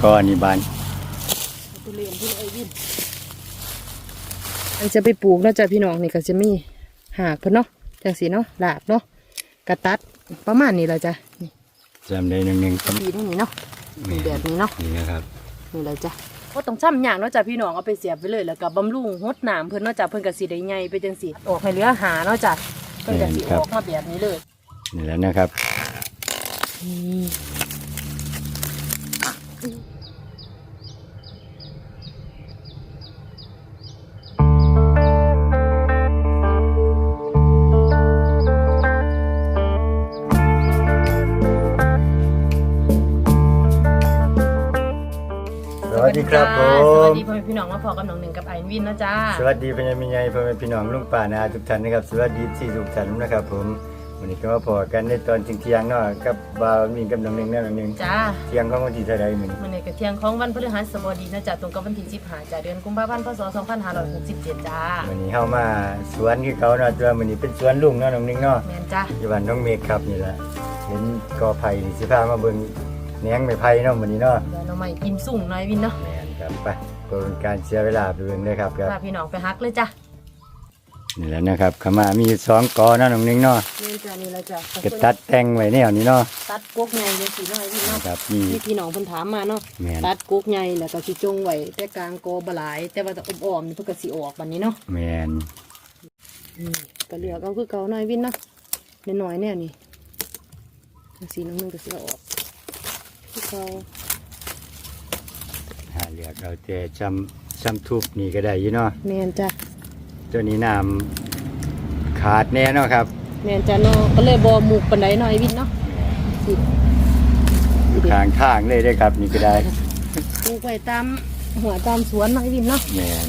ก็อันนี้บานตุเรียนที่ไอ้วินไอจะไปปลูกเนาะจ้ะพี่น้องนี่ก็จะมีหากเพิ่นเนาะจังสีเนาะหลากเนาะกระตัดประมาณนี้แหละจ้ะนี่จำได้หนึ่งหนึ่งครับปีนี่นี่เนาะนี่แบบนี้เนาะนี่นะครับนี่เลยจ้ะก็ต้องช้ำอย่างเนาะจ้ะพี่น้องเอาไปเสียบไปเลยแล้วก็บำรุงหดน้ำเพิ่นเนาะจ้ะเพิ่นก็สิได้ใหญ่ไปจังสีออกให้เหลือหาเนาะจ้ะเพิ่นก็สิออกมาแบบนี้เลยนี่แหล้วนะครับนี่ ครับผสวัสม ดีพ่อแม่พี่น้องมาพอกับน้องหนึ่งกับไอวินเนาะจ้าสวัสดีพี่ยามิยายพ่อแม่พี่น้องลุงป่านาทุกท่านนะครับสวัสดีที่ทุกท่านนะครับผมวันนี้ก็มาพอกันในตอนเที่ยงๆเนาะกับบาวมีกับน้องหนึ่งแน่น้องหนึ่งจ้าเที่ยงของวันที่เท่าไรมื้อนี้มันในกระเทียงของวันพฤหัสบดีนะจ๊ะตรงกับวันที่15จ้าเดือนกุมภาพันธ์พศ2567จ้าวันนี้เข้ามาสวนคือเขาเนาะตัววันนี้เป็นสวนลุงเนาะน้องหนึ่งเนาะแม่นจ้าที่บ้านน้องเมฆครับนี่แหละเห็นกอไผ่นี่สิพามาเบิ่ง แหนงไม้ไผ่เนาะวันนี้เนาะเดี๋ยวเราใหม่กินสุ่งหน่อยวินเนาะแม่นครับไปก็เป็นการเสียเวลาไปเบิ่งเลยครับครับ พาพี่น้องไปฮักเลยจ้านี่แหละนะครับเขามามีสองกอเนาะน้องหนึ่งเนาะแม่นจ้านี่แหละจ้าก็ตัดแต่งไว้แนวนี้เนาะตัดกกใหญ่จังซี่เนาะไอ้วินเนาะครับนี่มีพี่น้องเพิ่นถามมาเนาะแม่นตัดกกใหญ่แล้วก็สิจงไว้แต่กลางโกบ่หลาย แต่ว่าจะอ้อมๆนี่เพิ่นก็สิออกบัดนี้เนาะแมนอืมก็เลือกเอาคือเก่าหน่อยวินเนาะน้อยๆแนวนี้จังซี่น้องหนึงก็สิเอาออก คือเก่าหาเลือกเอาแต่จำจำทุบนี่ก็ได้อยู่เนาะแม่นจ้ะตัวนี้น้ำขาดแน่เนาะครับแม่นจ้ะเนาะก็เลยบ่หมุกปานใดหน่อยวินเนาะสิทางทางเลยได้อครับนี่ก็ได้ปลูกไว้ตามหัวตามสวนหน่อยวินเนาะ แมน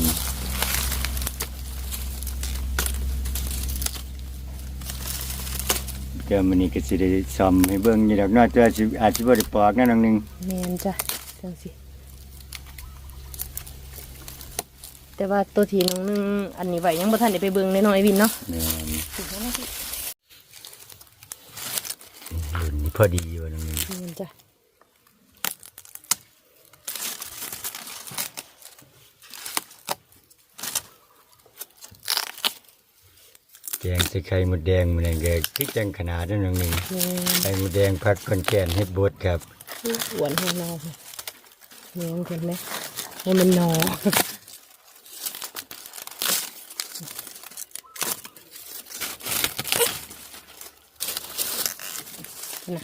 เดี๋ยวมันนี้ก็สิได้ซ่อมให้เบิ่งอยู่ดอกเนาะตัวสิอาจสิบ่ได้ปอกนะน้องหนึงแม่นจ้ะจังสิ แต่ว่าตัวที่น้องนึงอันนี้ไว้ยังบ่ทันได้ไปเบิ่งเลยหน่อยวินเนาะแมนถูกแล้วนะพี่ รุ่นนี้พอดีอยู่น้องหนึง แม่นจ้ะ แกงใส่ไข่มดแดงมันนก็คือจังขนาดนั้นน้องหนึงแม่นไข่มดแดงผักคนแก่นเฮ็ดบดครับหวนให้เราค่ะแม่นเห็นไหมให้มันหนอ นะ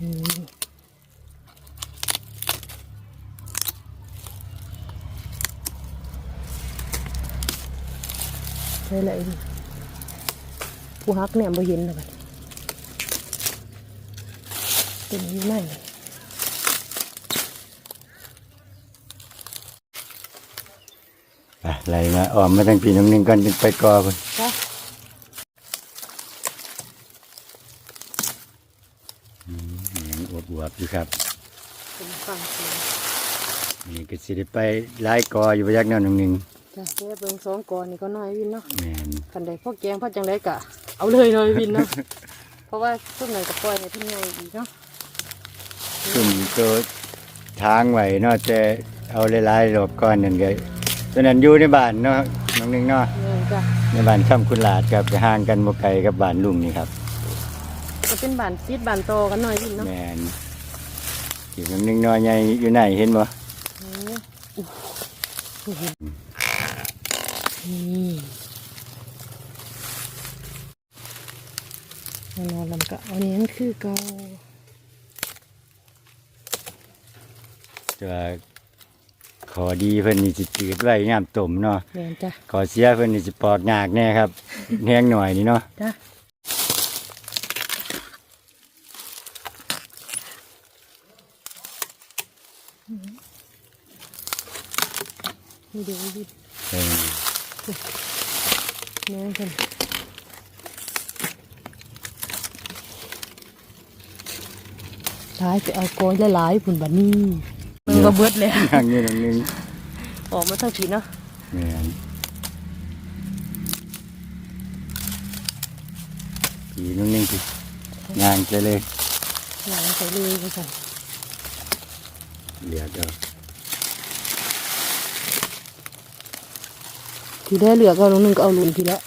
อืมใช่เลยผู้ฮักเนี่ยบ่เห็นเลยบัดเป็นอยังไงไปไล่มาอ้อมมาทั้งปีน้องหนึงก่อนจึงไปกอพุ่นจ้ะยังอวบๆอยู่ครับเป็นฟังเสียงนี่ก็สิได้ไปหลายกออยู่ประยักแนวหนึ่งหนึ่ง จ้ะเสียเบิ่งสองก่อนนี่ก็น้อยวินเนาะแมนคันใดพ่อแกงพ่อจังไดกะ เอาเลยเลยวินเนาะ เพราะว่าทุกหน่อยกับปล่อยในที่ใหญ่อีกเนาะซุ่มตัวทางไหวเนาะแต่เอาหลายๆรอบก่อนนั่นก็ตอนนั้นอยู่ในบ้านเนาะน้องหนึงเนาะเนี่ยจ้ะในบ้านค่ำคุณหลาดครับจะห่างกันบ่ไกลกับบ้านลุงนี่ครับ จะเป็นบานซีดบานโตกันหน่อยวินเนาะแมนที่น้องหนึงน้อยใหญ่อยู่ไหนเห็นบ่ โอ้โห นี่เอานอนลำกะเอาเนี้ยคือเกาแต่ว่าขอดีเพิ่นนี่สิจืดไว้ยามต้มเนาะแม่นจ้ะขอเสียเพิ่นนี่สิปอกยากแน่ครับ แห้งหน่อยนี่เนาะจ้ะนี่ดูวิ นเออแม่นกันหลายไปเอากอยหลายๆพุ่นบัดนี้มันก็เบิดแล้วย่างอยู่น้องหนึงออกมาทั้งทีเนาะแม่นผีนุ่งนิ่งสิงานไปเลยหลังใส่เลยไปสั่นเหลือก็ ที่ได้เหลือก็ลุงหนึงก็เอาลุนทีละ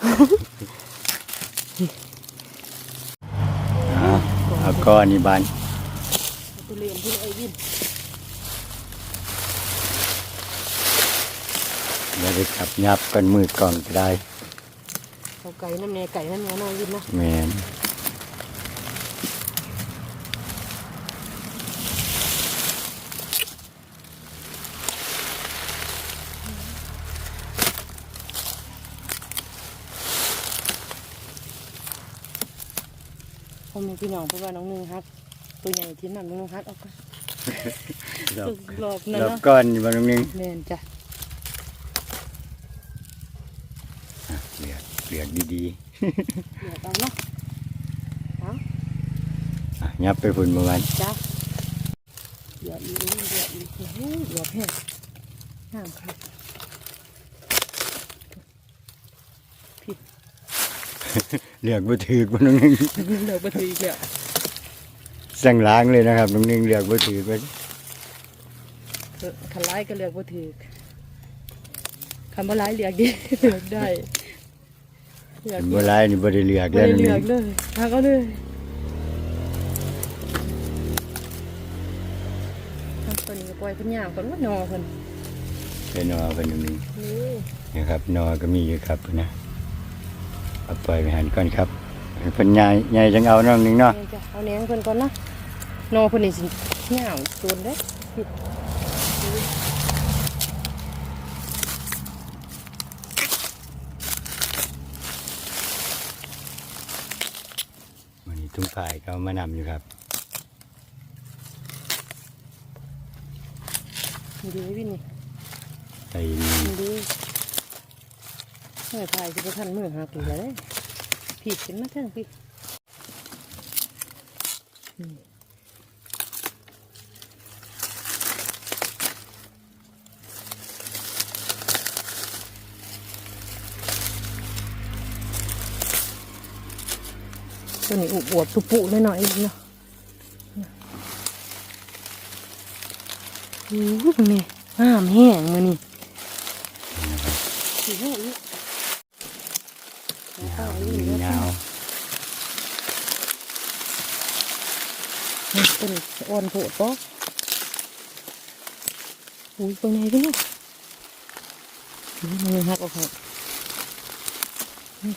เอาเอาก้อนนี่บานตัวเรียนที่ไอ้วินแล้วไปขับยับกันมือก่อนก็ได้เอาไก่น้ำเนยไก่น้ำเนยน้อยวินนะแมน ผมมีพี่น้องเพราะว่าน้องหนึงฮักตัวใหญ่ที่นั่นน้องหนึงฮักเอาไปรอบรอบนั่นรอบเนาะก้อนนี่บานนึงแม่นจ้ะอะเหลือเหลือดีเหลือเอาเนาะเอาๆอะยับไปพุ่นประมาณจ้ะเหลืออีกเหลืออีกโอ้โหเหลือแพงห้ามครับ เหลือกบ่ถือกบานนึงเหลือบ่ถืออีกแล้วสั่งล้างเลยนะครับน้องนึงเหลือกบ่ถือกไปเออคันร้ายก็เหลือกบ่ถือคันบ่ร้ายเหลือกดีเหลือกได้เหลือกบ่หลายนี่บ่ได้เหลือกบ่แล้วได้น้องเหลืนึอกงเลยฮักเอาเลยฮักตัวนี้ก็ปล่อยเพิ่นย่างก่อนว่านอเพิ่นไปนอไปน้องนึงนี่นะครับนอก็มีอยู่ครับนะ เอาปล่อยไปหันก่อนครับให้เพิ่นใหญ่ใหญ่จังเอาน้องนึงเนาะนี่จ้ะเอาแหนงเพิ่นก่อนเนาะนอเพิ่นนี่สิย่างโซนเด้วันนี้ทุ่งฝ่ายก็เอามานำอยู่ครับนี่ดีวินนี่ใส่นี่นี่ดีเมื่อถ่ายสิบ่ทันมือหักอีกแล้วเด้ผิดขึ้นมาเทิงพี่ตัวนี้อวบตุปุๆหน่อยๆเนาะโอ้ยนี่ห้ามแห้งมือนี่สีแห้งอีก ยาวนี่ยาวนี่ตัวนี้อ่อนโผดปะอุ้ยเป็นไงพี่เนี่ยนี่มันยังหักออกให้นี่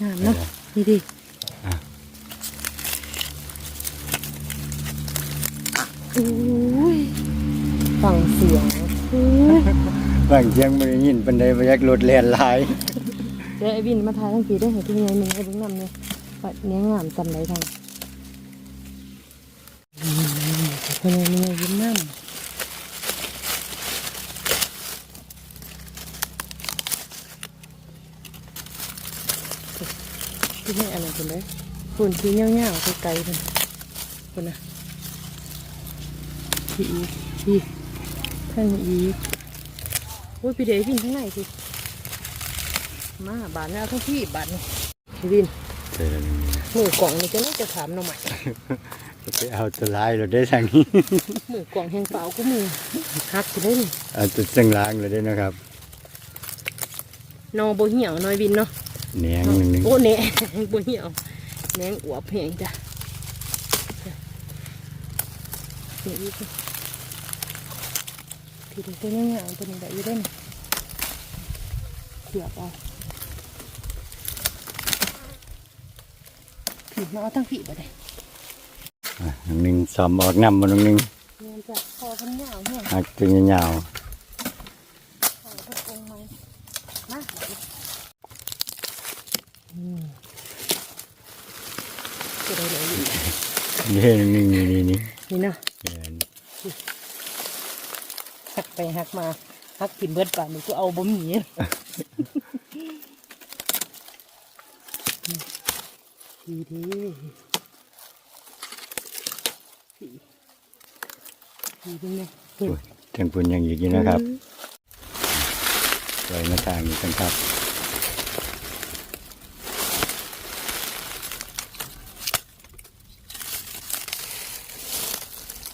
งามเนาะดีดีอะอุ้ยฟังเสียงอุ้ยบางเชียงบ่ได้ยินปานใดบ่อยากรถแล่นหลาย เดี๋ยวไอ้วินมาทายทั้งปีได้เห็นที่ไงมึงไอ้เบิ้งนำเนี่ยปัดเนี้ยงามจำได้ทางอืมเป็นไงมึงไอ้ยิ้มน้ำที่ให้อันนั้นเป็นได้ฝุ่นที่เงี้ยวๆไกลๆเป็นคนนะที่อีกที่ท่านอีกโอ้ยพี่เดวินข้างในสิ มาบาทนี่เอาทั้งพี่บาทนี่พี่วินเจอแล้วนี่มือกล่องนี่จะน่าจะถามหน่อใหม่ไปเอาตัวลายเราได้ทางนี้มือกล่องแห้งเปล่าก็มือหักไปได้นี่เอาตัวจังล้างเราได้นะครับนอโบเหี่ยวน้อยวินเนาะแหนงหนึงหนึงโอ้แหน่โบเหี่ยวแหนงอวบแห้งจ้ะเดี๋ยวอีกทีเดียวตัวนี้เนี่ยเอาตัวนี้ได้อยี่ได้นี่เสียบเอา มาเอาทั้งผีไปเลยอะน้องหนึงซ้อมออกน้ำบ่น้องหนึงเนี่ยจ้ะคอพันยาวแห้งหักตัวยาวเอาไปปรุงไหมมาอืมจะได้เลยอยู่ๆนี่น้องหนึงนี่นี่นี่นี่นะแม่นหักไปหักมาหักกินเบิดป่านนี่ก็เอาบ่มี ดีดีดีดีดีเนี่ยโอ้ยทางพุ่นยังอีกอยู่นะครับปล่อยมาทางนี้กันครับ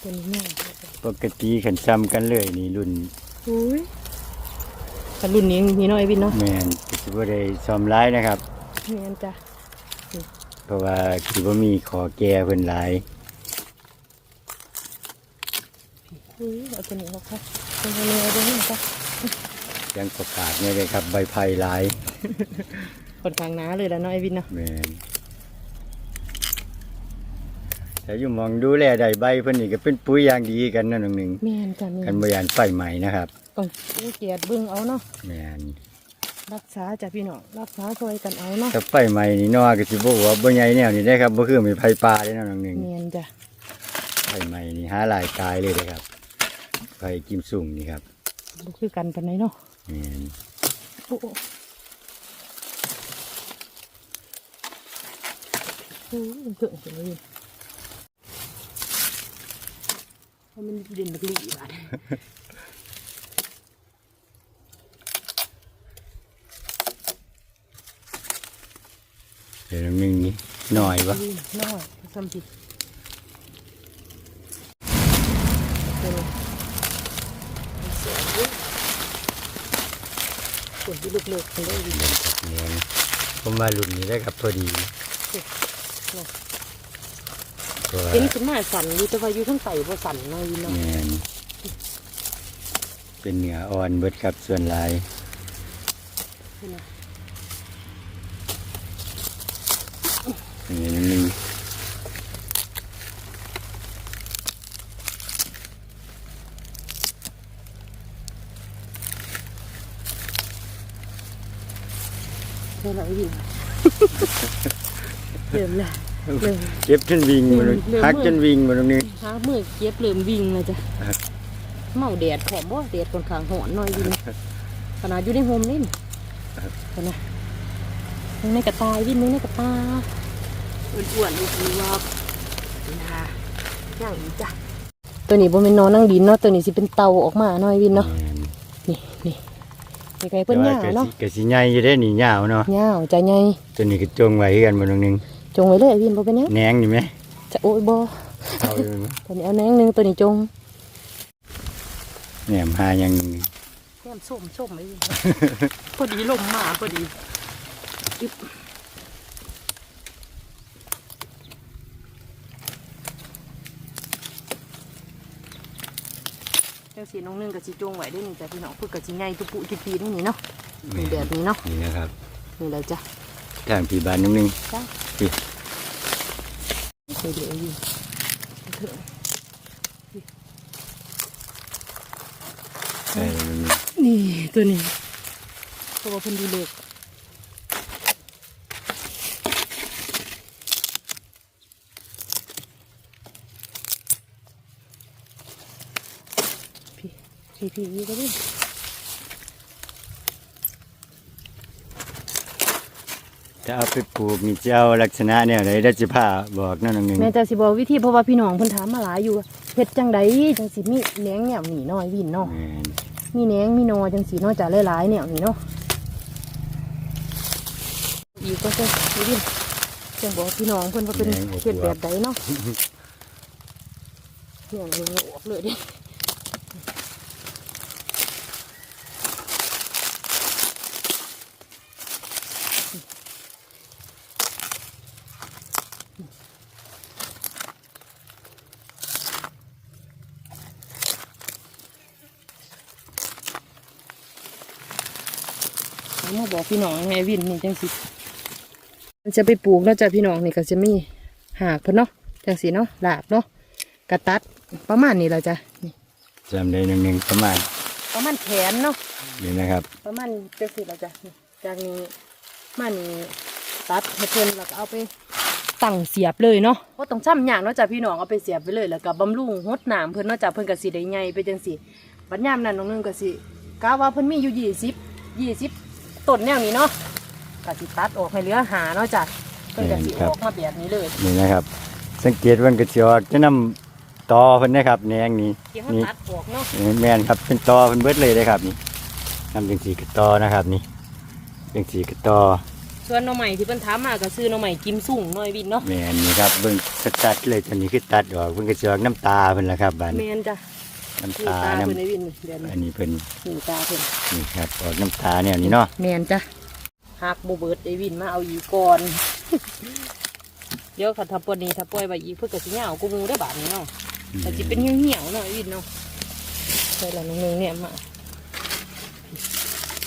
ตัวนี้แม่ปกติขันซ้ำกันเลยนี่รุ่นอุ้ยแต่รุ่นนี้มีน้อยวินเนาะแมนก็สิบ่ได้ซ้อมร้ายนะครับแม่นจ้ะเพ ราะว่าสิบ่มีขอแก่เพิ่นหลายอุ้ยเอาตัวนี้ออกค่ะตัวนี้เอาตัวนี้ออกค่ะยังประกาศเนี่ยเลยครับใบไผ่หลายค่อนข้างหนาเลยแล้วเนาะไอ้วินเนาะแมนแต่อยู่หมองดูแลได้ใบเพิ่นนี่ก็เป็นปุ๋ยอย่างดีกันนั่นหนึ่งแม่นจ้ะแม่กันนบ่ยานไฟใหม่นะครับต้องอู้เกียดเบิ่งเอาเนาะ แมน รักษาจ้ะพี่น้องรักษาช่วยกันเอาเนาะถ้าไฟใหม่นี่นอก็สิบ่ว่าบ่ใหญ่แนวนี้ได้ครับบ่คือมีไผป่าได้นั่นหนึ่งแม่นจ้ะไฟใหม่นี่หาหลายตายเลยนะครับไฟกิมสุ่งนี่ครับบ่คือกันปานใดเนาะแม่นโอ้โอ้โอ้ยเกิดจังเลยเพราะมันเด่นบักหลีบาด เดี๋ยวหนึงนี่หน่อยบ่อืมน้อยซ้ำสิเดี๋ยวเสียเยอะส่วนที่เล็กๆมันได้ดีแม่นครับแม่นผมว่ารุ่นนี้ได้ครับพอดีเพราะว่าเห็นขึ้นมาสั่นอยู่แต่ว่าอยู่ทั้งไตบ่สั่นเนาะอยู่เนาะแม่นเป็นเนื้ออ่อนเบิดครับส่วนหลาย นี่หนึง เดี๋ยวเราอยู่เริ่มละเริ่ม เก็บจนวิ่งมาเลยเริ่มหักจนวิ่งมาตรงนี้หามือเก็บเริ่มวิ่งเลยจ้ะครับ เมาแดดขอมบ่แดดค่อนข้างหอนหน่อยวิ่งขนาดอยู่ในโฮมนี่เห็นไหมมึงในกระตายวิ่งมึงในกระตาอ้วนๆอ้วนๆว่านะย่างนี้จ้ะตัวนี้บ่แม่นนอนนั่งดินเนาะตัวนี้สิเป็นเตาออกมาหน่อยวินเนาะแม่นนี่ นี่นี่ไงเพิ่นย่าแต่ว่เนาะกะสิใหญ่อยู่ได้นี่ยาวเนาะย่าวจะใหญ่ตัวนี้ก็จงไว้คือกันบนตรงนึงจงไว้เลยวินบ่เป็นหยังแหนงนี่ไหมจะโอ้ยบ่เอาอยู่ไหมตัวนี้เอาแหนงหนึงตัวนี้จงแหนมหาอย่างหนึงแก้มส้มส้มไว้วินพอดีลมมาพอดีอึ๊บจัง สีน้องหนึงกับสีจงไว้ได้นี่จ้ะพี่น้องพูดกับสีใหญ่ตุปุตุปีนี่นี่เนาะแบบนี้เนาะนี่นะครับนี่เลยจ้ะทางผีบานน้องนึงจ้ะพี่เดี๋ยเดี๋ยวอยู่เถอะนี่ตัวนี้ตัวพันดูเล็ก พี่พี่อยู่ก็ได้ถ้าเอาไปปลูกนี่จะเอาลักษณะเนี่ยอะไรได้จิพาบอกนั่นนึงแม่จะสิบอกวิธีเพราะว่าพี่น้องเพิ่นถามมาหลายอยู่ว่าเฮ็ดจังไดจังสิมีแหนงแนวนี่น้อยวินเนาะแม่นมีแหนงมีนอจังสิเนาะจะหลายๆแนวนี่เนาะอีกก็จะวินจังบอกพี่น้องเพิ่นว่าเป็นเฮ็ดแบบใดเนาะเนี่ยเลยออกเลยเดิ มาบอกพี่น้องแม่วินนี่จังสิมันจะไปปลูกแล้วจ้ะพี่น้องนี่ก็จะมีหากเพิ่นเนาะจังสิเนาะหลากเนาะกระตัดประมาณนี้แหละจ้ะนี่จำได้หนึ่งหนึ่งประมาณประมาณแขนเนาะนี่นะครับ ประมาณเจ็ดสิบแล้วจ้ะนี่จากนี้มานี่ตัดให้เพิ่นแล้วก็เอาไปตั้งเสียบเลยเนาะเพราะต้องช้ำอย่างเนาะจ้ะพี่น้องเอาไปเสียบไปเลยแล้วก็บำรุงหดน้ำเพิ่นเนาะจ้ะเพิ่นก็สิได้ใหญ่ไปจังซี่บัดยามนั้นน้องนึงก็สิกะว่าเพิ่นมีอยู่ยี่สิบยี่สิบ ต้นแนวนี้เนาะก็สิตัดออกให้เหลือหาเนาะจ้ะเพิ่นก็สิออกมาแบบนี้เลยนี่นะครับ สังเกตวันกระจอกจะนำตอเพิ่นนะครับแหนงนี่ที่เขานี่ตัดออกเนาะนี่แม่นครับเป็นตอเพิ่นเบิดเลยนะครับนี่นำจังสีกระตอนะครับนี่จังสีกระตอสส่วนหน่อใหม่ที่เพิ่นถามมาก็ซื้อหน่อใหม่กิมสุ่งหน่อยวินเนาะแม่นนี่ครับเบิ่งชัดๆเลยตัวนี้คือตัดออกเพิ่นก็สิออกน้ำตาเพิ่นล่ะครับบาดแมนี้นจ้ะ น้ำนี่ตาตาน้เพิ่นได้วินเดี๋ยวำนี้อันนี้เพิ่นนี่ตาเพิ่นนี่ครับออกน้ำตาแนวนี้เนาะแมนจ้ะหักบ่เบิดได้วินมาเอาอีกก่อนเดี๋ยวคันถ้าปวดนี้ถ้าปล่อยไว้อีกเพิ่นก็สิเหงากูมูได้อบาดนี้เนาะแต่สิเป็นเหี่ยวๆเนาะไอ้วินเนาะใส่ละน้องนึงเนี่ยมา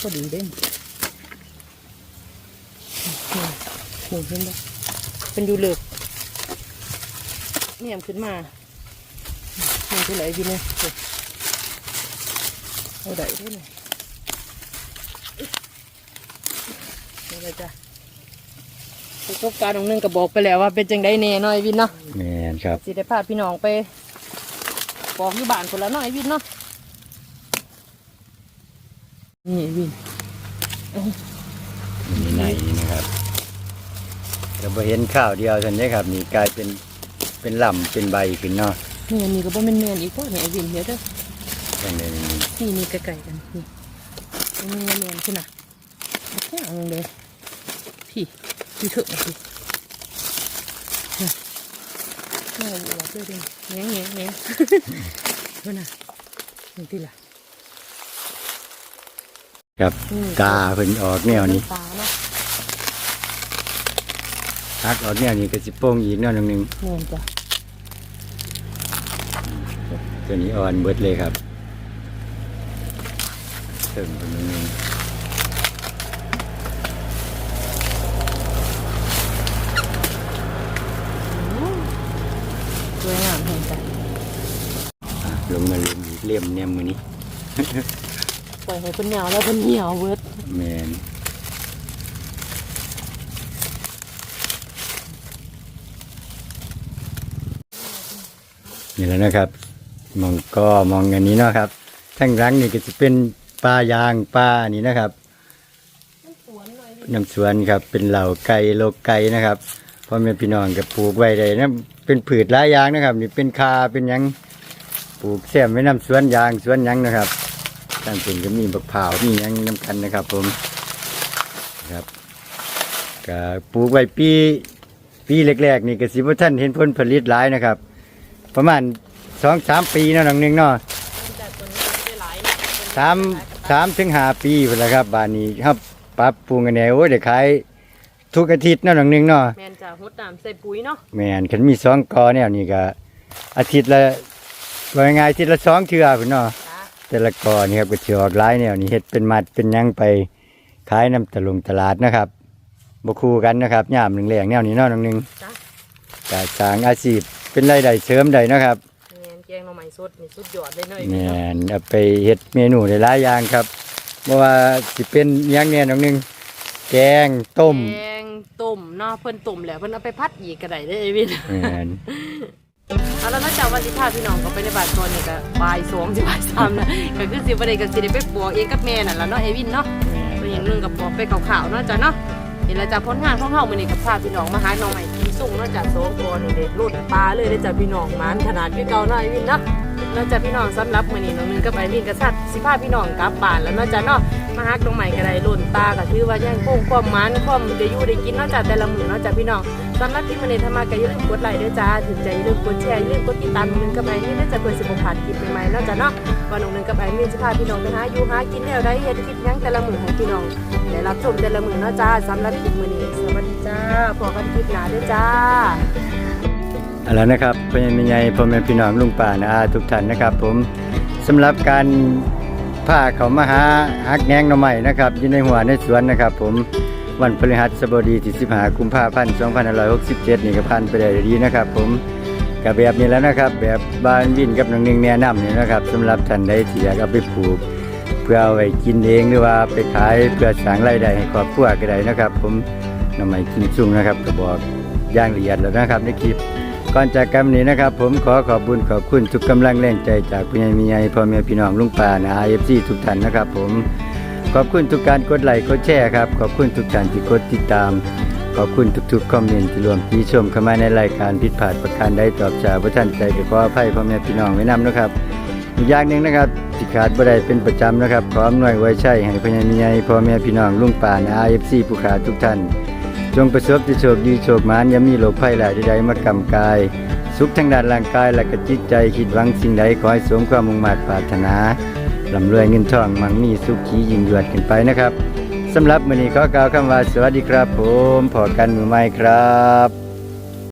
พอดีเด้นนี่เห็นบ่เป็นดูเลิกเนี่ยขึ้นมา นี่คือไหนวินเนี่ยเอาได้ด้วยเนี่ยนี่เลยจ้ะประสบการณ์ของหนึงก็บอกไปแล้วว่าเป็นจังไดแน่เน้อยวินเนาะแม่นครับสิได้พาพี่น้องไปบอกอยู่บ้านคนละหน่อยวินเนาะนี่วินนี่ในนี่นะครับก็บ่เห็นข้าวเดียวเท่านี้ครับ นี่กลายเป็นเป็นลำเป็นใบขึ้นเนาะ นี่อันนี้ก็บ่แม่นแม่นอีกพวกนี่ไอ้วินเดี๋ยวเด้อจังได๋นี่นี่นี่ใกล้ๆกันนี่อันนี้แม่นขึ้นน่ะแค่งเลยพี่พี่เถอะนะพี่น่ะน่าบวกเลยเด้แง่แง่แง่เพื่อนน่ะนี่ที่ล่ะครับอืมตาเพิ่นออกแนวนี้ตาเนาะฮักออกแนวนี้ก็สิโป่งอีกแนวหนึงเงินจ้ะ ตัวนี้อ่อนเบิดเลยครับเติมตัวนึงสวยงามเห็นจ้ะอะลงมาเล่มอีกเล่มเนี่ยมือนี้ปล่อยให้เพิ่นเหนียวแล้วเพิ่นเหี่ยวเวิร์ดแมนนี่แหล้วนะครับ มองก็มองอันนี้เนาะครับทั้งหลังนี่ก็จะเป็นป่ายางป่านี่นะครับน้ำสวนครับ เป็นเหล่าไก่โลกไก่นะครับพ่อแม่พี่น้องก็ปลูกไว้ได้นะเป็นผืชหลายอย่างนะครับ นี่เป็นคาเป็นยังปลูกแซมไว้น้ำสวนยางสวนยังนะครับตั้งเป็นก็มีบักเผาวมียังน้ำกันนะครับ ผมครับก็ปลูกไว้ปี ปีแรกๆนี่ก็สิบท่านเห็นผลผลิตหลายนะครับ ประมาณ สองสามปีเนาะหนังหนึงเนาะแต่ตัวนี้ไม่ได้หลายนะสามสามถึงห้าปีไปแล้วครับบ้านนี้ครับปรับปรุงกันแนวโอ้ยเดี๋ยวขายทุกอาทิตย์เนาะหนังหนึงเนาะแมนจ้ะหดน้ำใส่ปุ๋ยเนาะแม่นคันมีสองกอแนวนี้ก็อาทิตย์ละว่าง่ายๆอาทิตย์ละสองเทื่อพุ่นเนาะ จ้ะแต่ละกอนี่ครับก็สิออกหลายแนวนี่เฮ็ดเป็นมัดเป็นหยังไปขายน้ำตะลงตลาดนะครับบ่คู่กันนะครับยามหนึงแรงแนวนี้เนาะหนังหนึงจ้ะก็สร้างอาชีพเป็นรายได้เสริมได้เนาะครับแมนแก งหน่อไม้สดนี่สุดยอดเลยเนาะไอ้แมวินเนาะนเอาไปเฮ็ดเมนูได้หลายอย่างครับบ่ว่าสิเป็นอิหยังแน่หนังหนึงแกงต้มแกงต้มเนาะเพิ่นต้มแล้วเพิ่นเอาไปพัดอีกก็ได้เด้อไอ้วิน แม่น เอาแล้วนอกจากวันที่พาพี่น้องเขาไปในบ้านตอนนี้ก็บ่ายสองสิบ่ายสามนะก็คือสิบ่ได้ก็สิได้ไปปอกเองกับแม่นั่นล่ะเนาะไอ้วินเนาะตัวอย่างหนึงกับบอกไปขาวๆเนาะจ้ะเนาะเห็นแล้วจากผลงานของเฮามื้อนี้กับพาพี่น้องมาหาหน่อใหม่กิน สุ่งนาะจ้ะโซโกนี่เด็ดรุ่นปลาเลยได้จ้ะพี่น้องมันขนาดพี่เก่าหน่อยวินนะนาะจ้ะพี่น้องสำหรับมื้อนี้น้องหนึงกับไอ้วินกับสัตว์สิพาพี่น้องกลับบ้านแล้วเนาะจ้ะเนาะมาฮักหน่อใหม่ก็ได้รุ่นปลาก็ถือว่ายังคงความมันความได้อยู่ได้กินเนาะจ้ะแต่ละมื้อเนาะจ้ะพี่น้องสำหรับที่มื้อนี้ถ้ามาก็อย่าลืมกดไลค์ด้วยจ้าถึงใจอย่าลืมกดแชร์อย่าลืมกดติดตามน้องนึงกับไอ้วินเด้อจ้ะเพื่อสิบ่พลาดคลิปใหม่ๆเนาะจ้ะเนาะว่าน้องหนึงกับไอ้วินสิพาพี่น้องไปหาอยู่หากินแนวใดเฮ็ดคลิปหยังแต่ละมื้อให้พี่น้องได้รับชมแต่ละมือเนาะจ้าสำหรับคลิปมือนี้สวัสดีจ้าพอกันคลิปหน้าด้วยจ้า เอาละนะครับพ่อแม่ใหญ่พ่อแม่พี่น้องลุงป้านะทุกท่านนะครับ ผมสำหรับการพาเขามาหาฮักแหนงหน่อใหม่นะครับอยู่ในหัวในสวนนะครับ ผมวันพฤหัสบดีที่15กุมภาพันธ์2567 นี่ก็ผ่านไปได้ดีนะครับ ผมกับแบบนี้แล้วนะครับ แบบบ้านวินกับน้องหนึงแนะนำนี่นะครับสำหรับท่านใดที่อยากเอาไปปลูก เพื่อเอาไว้กินเองหรือว่าไปขายเพื่อสร้างรายได้ให้ครอบครัวก็ได้นะครับ ผมหน่อไม้กินซุ่งนะครับก็บอกย่างละเอียดแล้วนะครับในคลิป ก่อนจากกันนี้นะครับ ผมขอขอบคุญขอบคุณทุกกำลังแรงใจจากพี่ใหญ่มีใหญ่พ่อแม่พี่น้องลุงป่านะเอฟซีทุกท่านนะครับผมขอบคุณทุกการกดไลค์กดแชร์ครับขอบคุณทุกท่านที่กดติดตาม ขอบคุณทุกๆคอมเมนต์ที่รวมที่ชมเข้ามาในรายการผิดพลาดประการใดตอบจากพระท่านใจก็ขออภัยพ่อแม่พี่น้องไว้นำนะครับอีกอย่างหนึ่งนะครับที่ขาดบ่ได้เป็นประจำนะครับขออำนวยไว้ใช่ให้พญามีใหญ่พ่อแม่พี่น้องลุงป่านะเอฟซีผู้ขาทุกท่าน จงประสบจะโชคดีโชคมานอย่ามีโรคภัยหลายใดๆมากำกาย สุขทางด้านร่างกายและก็จิตใจคิดหวังสิ่งใดขอให้สมความมุ่งมั่นปรารถนาร่ำรวยเงินทองมั่งมีสุขียิ่งยวดกันไปนะครับสำหรับมื้อนี้ขอกล่าวคำว่าสวัสดีครับ ผมพอกันมือใหม่ครับ